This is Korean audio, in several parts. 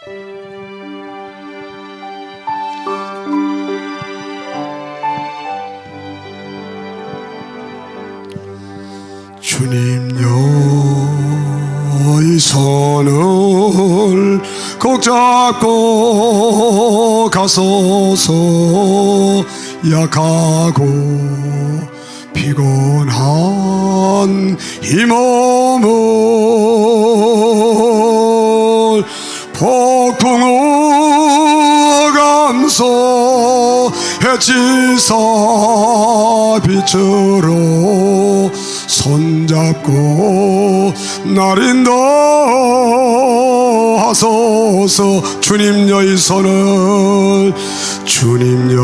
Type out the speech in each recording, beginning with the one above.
주님여 이 손을 꼭 잡고 가소서. 약하고 피곤한 이 몸을 해치사 빛으로 손잡고 날 인도 하소서. 주님여 이 손을 주님여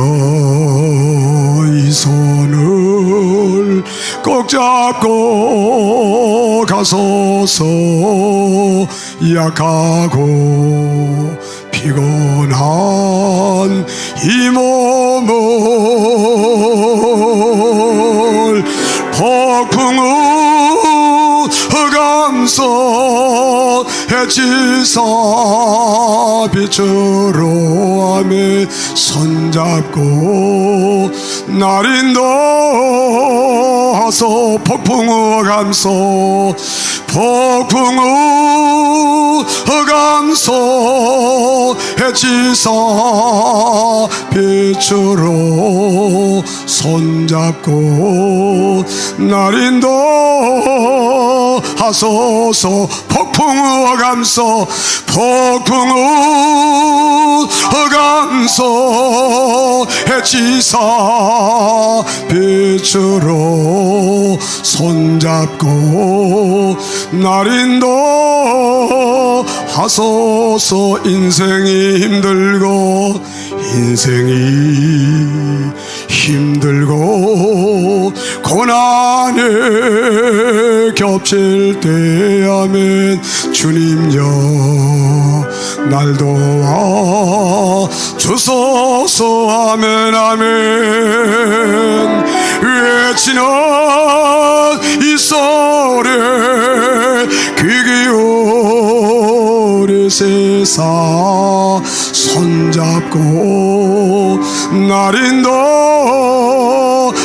이 손을 꼭 잡고 가소서. 약하고 피곤한 이 몸을 폭풍우 흑암소 해치사 빛으로 함에 손잡고 날인도 하소 폭풍우 감소 폭풍우 흑암소 해치사 빛으로 손잡고 날인도 하소서. 폭풍우 감소 폭풍우 흑암소 해치사 빛으로 손잡고 날인도 하소서. 인생이 힘들고 인생이 힘들고 고난에 겹칠 때 아멘 주님여 날 도와 주소서. 아멘 아멘 외치는 이 소리 귀 기울이 세상 손잡고 날인도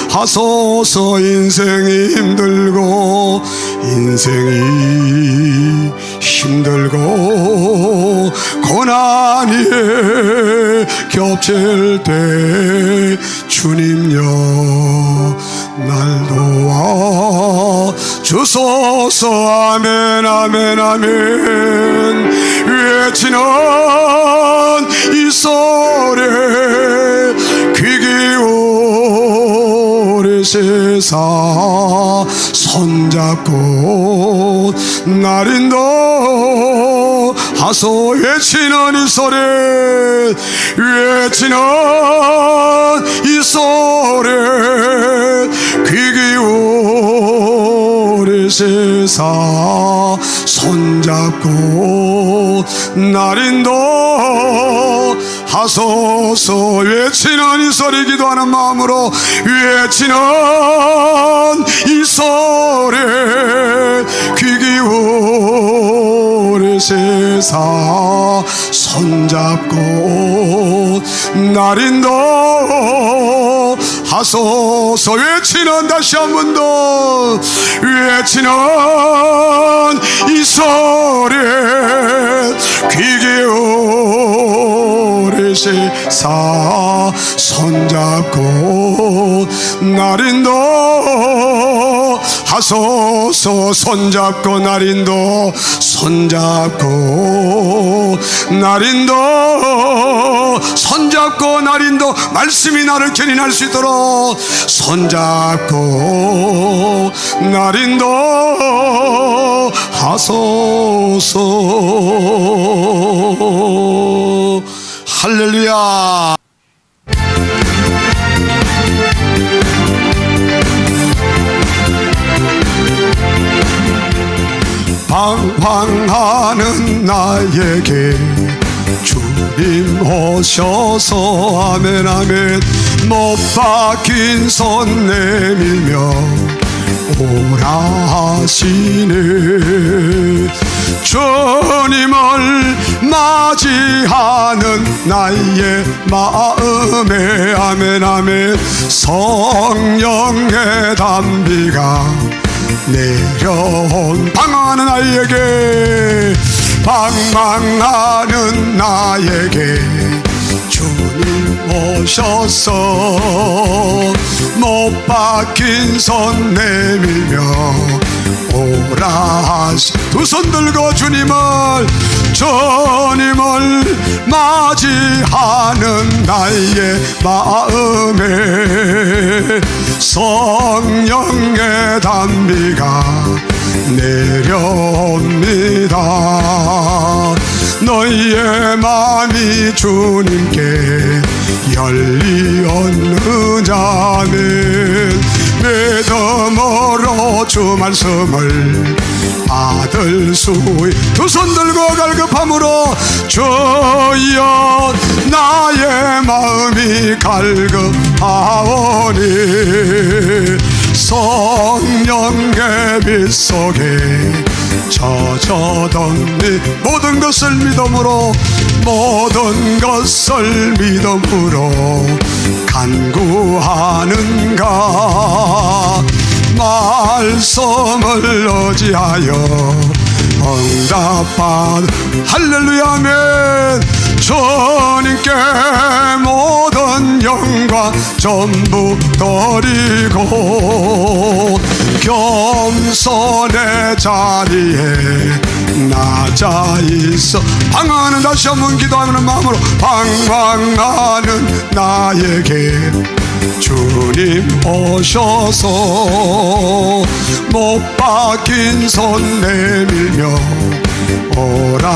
하소서. 인생이 힘들고 인생이 힘들고 고난이 겹칠 때 주님여 날 도와 주소서. 아멘 아멘 아멘. 외치는 이 소리 귀 기울이 세상 손잡고 날인도 하소 외치는 이 소리 외치는 이 소리 귀 기울이 세상 손잡고 날인도 하소서 외치는 이 소리 기도하는 마음으로 외치는 이 소리 귀 기울이 세상 손잡고 날인도 하소서 외치는 다시 한 번 더. 외치는 이 소리 귀 기울이 세상 손잡고 날인도. 하소서 손잡고 날인도. 손잡고 날인도 손잡고 날인도 말씀이 나를 견인할 수 있도록 손잡고 날인도 하소서. 할렐루야 방황하는 나에게 주님 오셔서 아멘 아멘. 못 박힌 손 내밀며 오라 하시네. 주님을 맞이하는 나의 마음에 아멘 아멘. 성령의 담비가 내려온 방황하는 나에게 방황하는 나에게 주님 오셔서 못 박힌 손 내밀며 오라 두 손 들고 주님을 주님을 맞이하는 나의 마음에 성령의 담비가 내려옵니다. 너희의 마음이 주님께 열리었느냐면 믿음으로 주 말씀을 받을 수두손 들고 갈급함으로 주여 나의 마음이 갈급하오니 성령의 빛 속에 젖어던 이 모든 것을 믿음으로 모든 것을 믿음으로 간구하는가 말씀을 의지하여 응답받 할렐루야 아멘. 주님께 모든 영광 전부 드리고 겸손의 자리에 낮아 있어. 방황하는 다시 한번 기도하는 마음으로 방황하는 나에게 주님 오셔서 못 박힌 손 내밀며 오라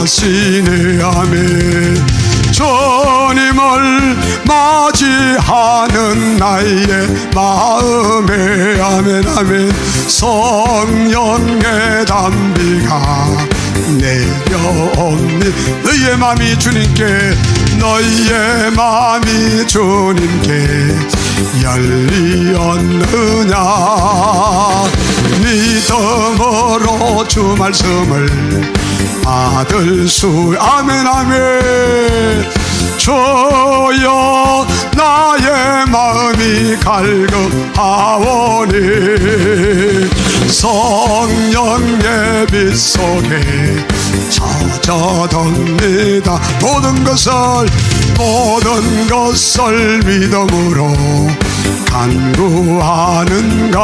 하시네. 아멘. 주님을 맞이하는 나의 마음에 아멘 아멘. 성령의 담비가 내려옵니 너희의 마음이 주님께 너희의 마음이 주님께 열리었느냐? 믿음으로 주 말씀을 받을 수 아멘 아멘. 주여 나의 마음이 갈급하오니 성령의 빛 속에 젖어듭니다. 모든 것을 모든 것을 믿음으로 간구하는가?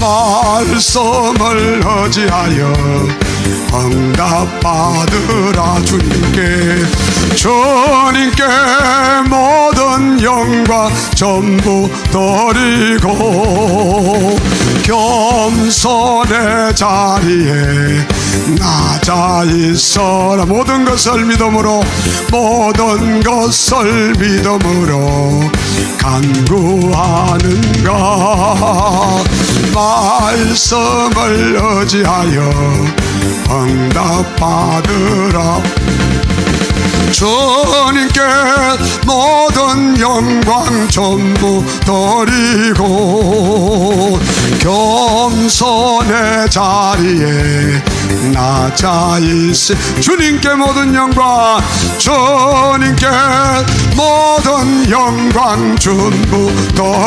말씀을 의지하여 응답받으라 주님께. 주님께 모든 영광 전부 드리고 겸손의 자리에 낮아 있어라 모든 것을 믿음으로 모든 것을 믿음으로 간구하는가. 말씀을 의지하여 응답받으라. 주님께 모든 영광 전부 드리고 겸손의 자리에 낮아 있으 주님께 모든 영광 주님께 모든 영광 전부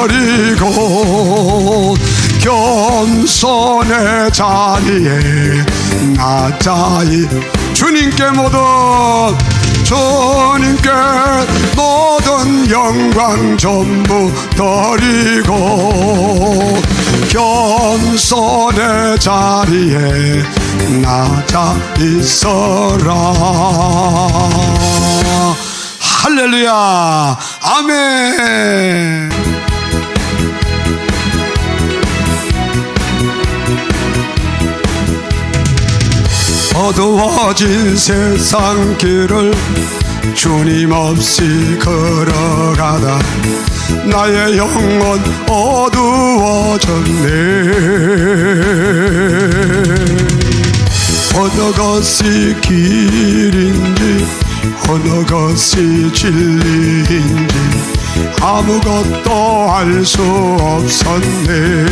드리고 겸손의 자리에 낮아 있 주님께 모든 주님께 모든 영광 전부 드리고 겸손의 자리에 낮아 있어라. 할렐루야. 아멘. 어두워진 세상 길을 주님 없이 걸어가다 나의 영혼 어두워졌네. 어느 것이 길인지 어느 것이 진리인지 아무것도 알 수 없었네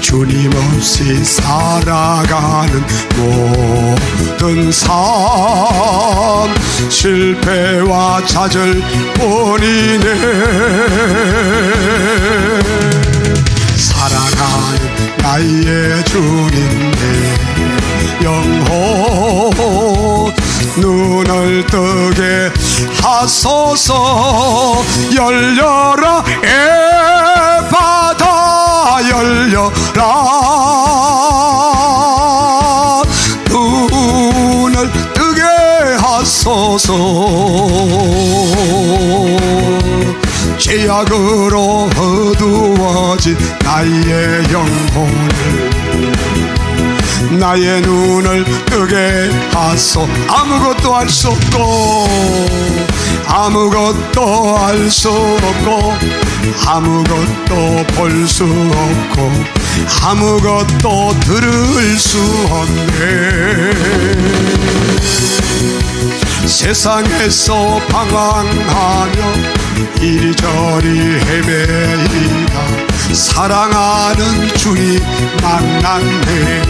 주님 없이 살아가는 모든 삶 실패와 좌절 뿐이네. 사랑하는 나의 주님 내 영혼 눈을 뜨게 하소서 열려라 에바다 열려라. 눈을 뜨게 하소서. 죄악으로 어두워진 나의 영혼을 나의 눈을 뜨게 하소. 아무것도 할 수 없고 아무것도 할 수 없고 아무것도 볼 수 없고 아무것도 들을 수 없네 세상에서 방황하며 이리저리 헤매이다. 사랑하는 주님 만났네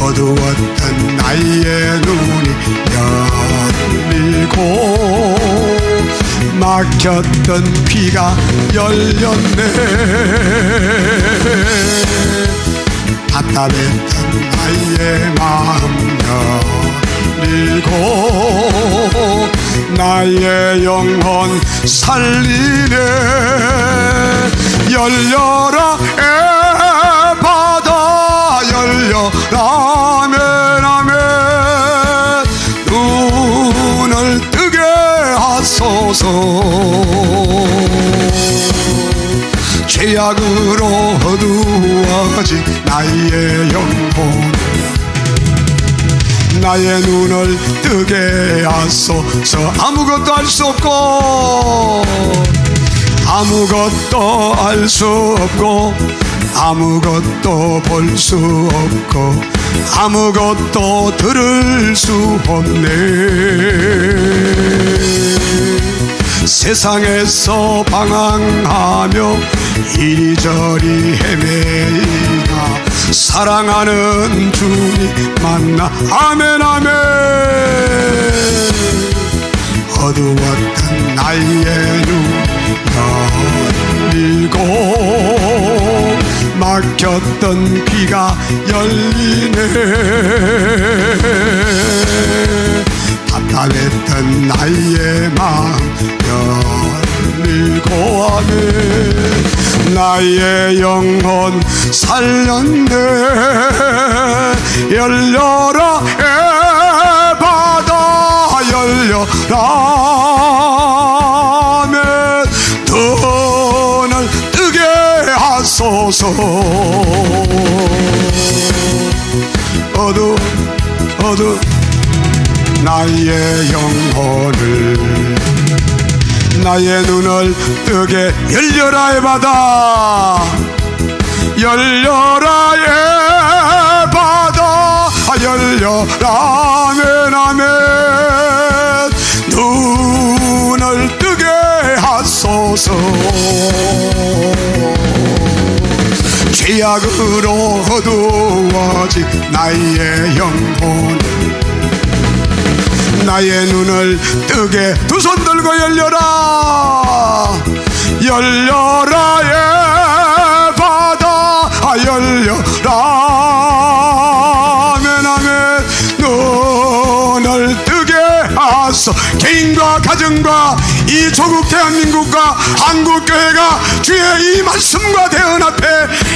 어두웠던 나의 눈이 열리고 막혔던 귀가 열렸네 답답했던 나의 마음 열리고 나의 영혼 살리네. 열려라 에 바다 열려라 아멘 아멘. 눈을 뜨게 하소서. 죄악으로 어두워진 나의 영혼 나의 눈을 뜨게 하소서 아무것도 할수 없고 아무것도 알 수 없고 아무것도 볼 수 없고 아무것도 들을 수 없네 세상에서 방황하며 이리저리 헤매이다. 사랑하는 주님 만나. 아멘 아멘. 어두웠던 나의 눈 열리고 막혔던 귀가 열리네. 답답했던 나의 마음 열리고 하네 나의 영혼 살렸네. 열려라 에바다. 열려라 아멘 눈을 뜨게 하소서. 어두 어두. 나의 영혼을 나의 눈을 뜨게 열려라 에바다. 열려라 에바다. 열려라 아멘 아멘. 눈을 뜨게 하소서. 죄악으로 어두워진 나의 영혼 나의 눈을 뜨게 두 손 들고 열려라. 열려라 에바다. 아, 열려라. 아멘 아멘. 눈을 뜨게 하소. 개인과 가정과 이 조국 대한민국과 한국 교회가 주의 이 말씀과 대은 앞에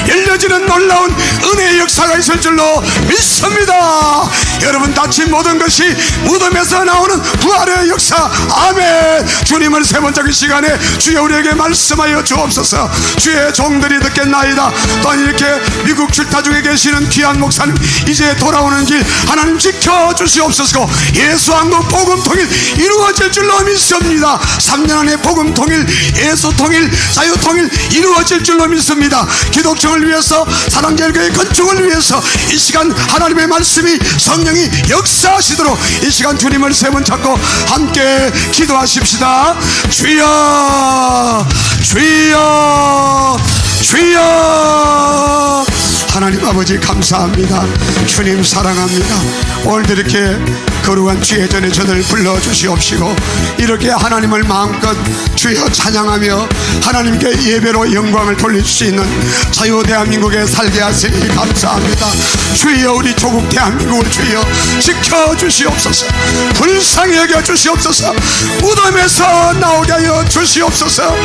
열려지는 놀라운 은혜의 역사가 있을 줄로 믿습니다. 여러분 다친 모든 것이 무덤에서 나오는 부활의 역사. 아멘. 주님을 세 번째 그 시간에 주여 우리에게 말씀하여 주옵소서. 주의 종들이 듣겠나이다. 또한 이렇게 미국 출타 중에 계시는 귀한 목사님 이제 돌아오는 길 하나님 지켜 주시옵소서. 예수 한국 복음 통일 이루어질 줄로 믿습니다. 3년 안에 복음 통일 예수 통일 통일 자유 통일 이루어질 줄로 믿습니다. 기독교를 위해서 사랑제일교회 건축을 위해서 이 시간 하나님의 말씀이 성령이 역사하시도록 이 시간 주님을 세 번 찾고 함께 기도하십시다. 주여 주여 주여. 하나님 아버지 감사합니다. 주님 사랑합니다. 오늘도 이렇게 거룩한 주의 전에 저들 불러주시옵시고 이렇게 하나님을 마음껏 주여 찬양하며 하나님께 예배로 영광을 돌릴 수 있는 자유 대한민국에 살게 하시니 감사합니다. 주여 우리 조국 대한민국을 주여 지켜주시옵소서. 불쌍히 여겨 주시옵소서. 무덤에서 나오게 하여 주시옵소서.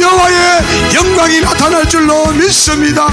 여호와의 영광이 나타날 줄로 믿습니다.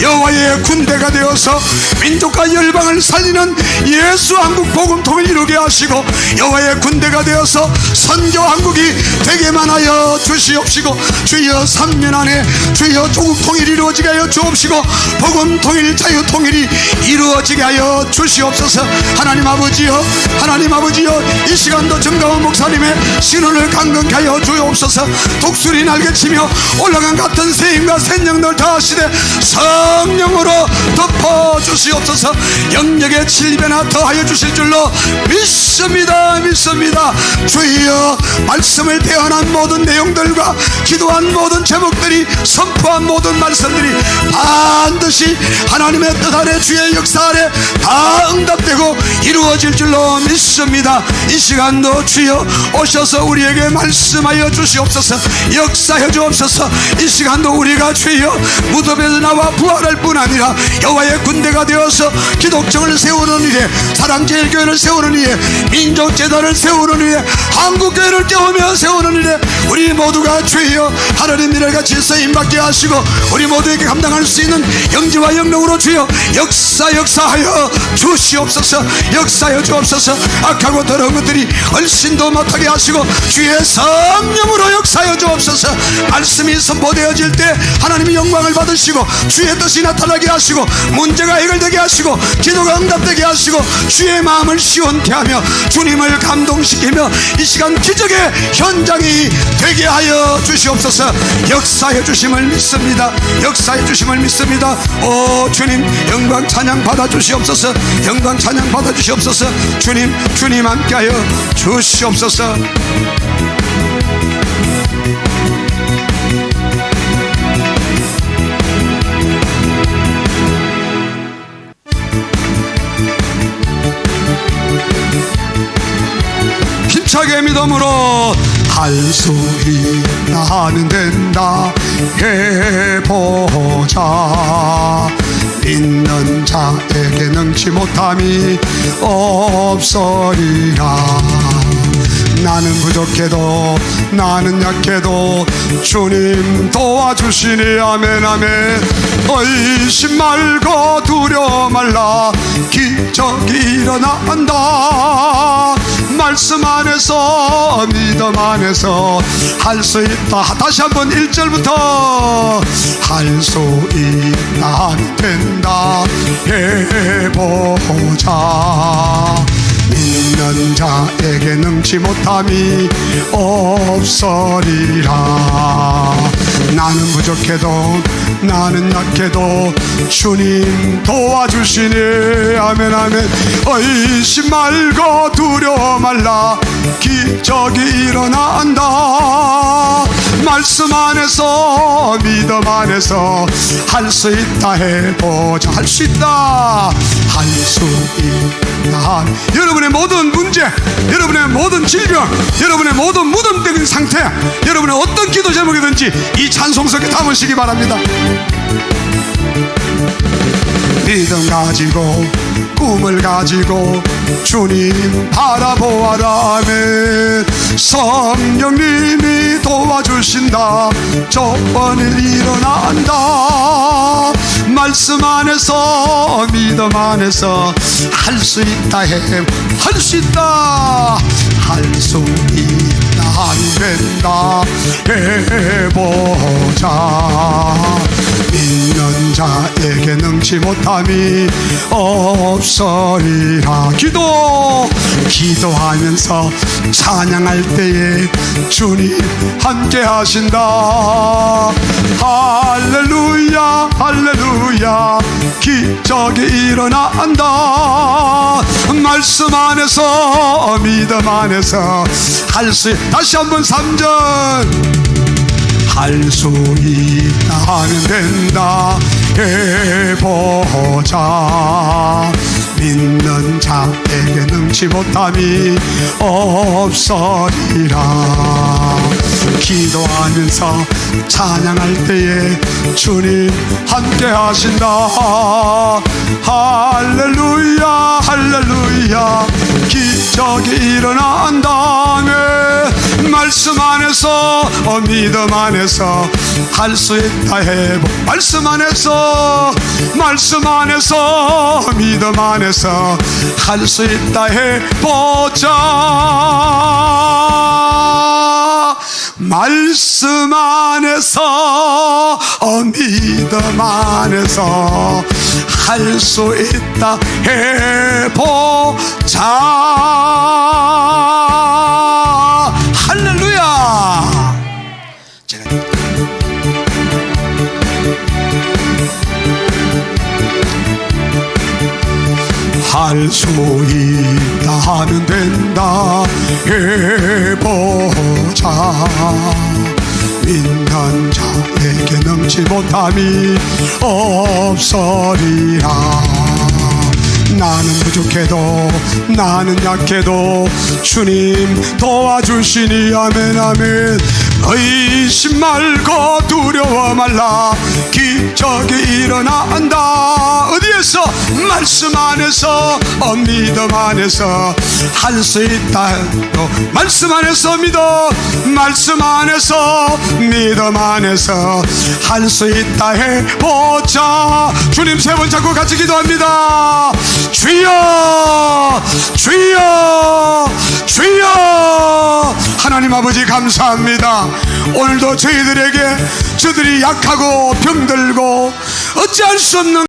여호와의 군대가 되어서 민족과 열방을 살리는 예수 한국 복음통을 이루게 하시고 여호와의 군대가 되어서 선교 한국이 되게만 하여 주시옵시고 주여 3년 안에 주여 조국 통일이 이루어지게 하여 주옵시고 복음 통일 자유 통일이 이루어지게 하여 주시옵소서. 하나님 아버지여 하나님 아버지여 이 시간도 정가원 목사님의 신원을 강건케 하여 주옵소서. 독수리 날개치며 올라간 같은 새임과 생명들 다하시되 성령으로 덮어 주시옵소서. 영역의 칠배나 더하여 주실 줄로 믿습니다 믿습니다. 주여 말씀을 대언한 모든 내용들과 기도한 모든 제목들이 선포한 모든 말씀들이 반드시 하나님의 뜻 아래 주의 역사 아래 다 응답되고 이루어질 줄로 믿습니다. 이 시간도 주여 오셔서 우리에게 말씀하여 주시옵소서 역사해 주옵소서. 이 시간도 우리가 주여 무덤에서 나와 부활할 뿐 아니라 여호와의 군대가 되어서 기독정을 세우는 일에 사랑제일교회를 세우는 일에 민족재단을 세우는 일에 한국교회를 깨우며 세우는 일에 우리 모두가 주여 하나님 이를 같이 쓰임받게 하시고 우리 모두에게 감당할 수 있는 영지와 영능으로 주여 역사 역사하여 주시옵소서 역사하여 주옵소서. 악하고 더러운 것들이 얼씬도 못하게 하시고 주의 성령으로 역사하여 주옵소서. 말씀이 선포되어질 때 하나님의 영광을 받으시고 주의 뜻이 나타나게 하시고 문제가 해결되게 하시고 기도가 응답되게 하시고 주의 마음을 시원 케 하며 주님을 감동시키며 이 시간 기적의 현장이 되게 하여 주시옵소서. 역사해 주심을 믿습니다. 역사해 주심을 믿습니다. 오 주님 영광 찬양 받아 주시옵소서. 영광 찬양 받아 주시옵소서. 주님 주님 함께하여 주시옵소서 힘차게 믿음으로 할 수 있나는 된다. 해보자. 믿는 자에게 능치 못함이 없으리라 나는 부족해도 나는 약해도 주님 도와주시니 아멘 아멘. 의심 말고 두려워 말라. 기적이 일어난다. 말씀 안에서 믿음 안에서 할 수 있다. 다시 한번 1절부터 할 수 있다 안 된다. 해보자 믿는 자에게 능치 못함이 없으리라. 나는 부족해도 나는 약해도 주님 도와주시니 아멘 아멘. 의심 말고 두려워 말라. 기적이 일어난다 말씀 안에서 믿음 안에서 할 수 있다 해보자. 할 수 있다. 할 수 있다. 여러분의 모든 문제 여러분의 모든 질병 여러분의 모든 무덤된 상태 여러분의 어떤 기도 제목이든지 이 찬송 속에 담으시기 바랍니다. 믿음 가지고 꿈을 가지고 주님 바라보아라 아멘 성령님이 도와주신다. 좋은 일 일어난다. 말씀 안에서 믿음 안에서 할 수 있다 해할 수 있다. 할 수 있다. 안 된다. 해보자 믿는 자에게 능치 못함이 없으리라. 기도! 기도하면서 찬양할 때에 주님 함께 하신다. 할렐루야 할렐루야. 기적이 일어난다. 말씀 안에서 믿음 안에서 할 수 다시 한번 3절 할 수 있다. 하면 된다. 해보자. 믿는 자 에게 능치 못함이 없으리라. 기도하면서 찬양할 때에 주님 함께 하신다. 할렐루야 할렐루야. 기적이 일어난다네. 말씀 안에서 어, 믿음 안에서 할 수 있다 해보. 말씀 안에서 말씀 안에서 믿음 안에서 할수 있다 해보자. 말씀 안에서 어, 믿음 안에서 할 수 있다 해보자 할 수 있다 하면 된다. 해보자. 믿는 자에게 능치 못함이 없으리라. 나는 부족해도 나는 약해도 주님 도와주시니 아멘 아멘 의심 말고 두려워 말라. 기적이 일어난다. 어디에서? 말씀 안에서 어, 믿음 안에서. 할 수 있다 또 말씀 안에서 믿어. 말씀 안에서 믿음 안에서. 할 수 있다 해보자. 주님 세 번 잡고 같이 기도합니다. 주여 주여 주여. 하나님 아버지 감사합니다 오늘도 저희들에게 저들이 약하고 병들고 어찌할 수 없는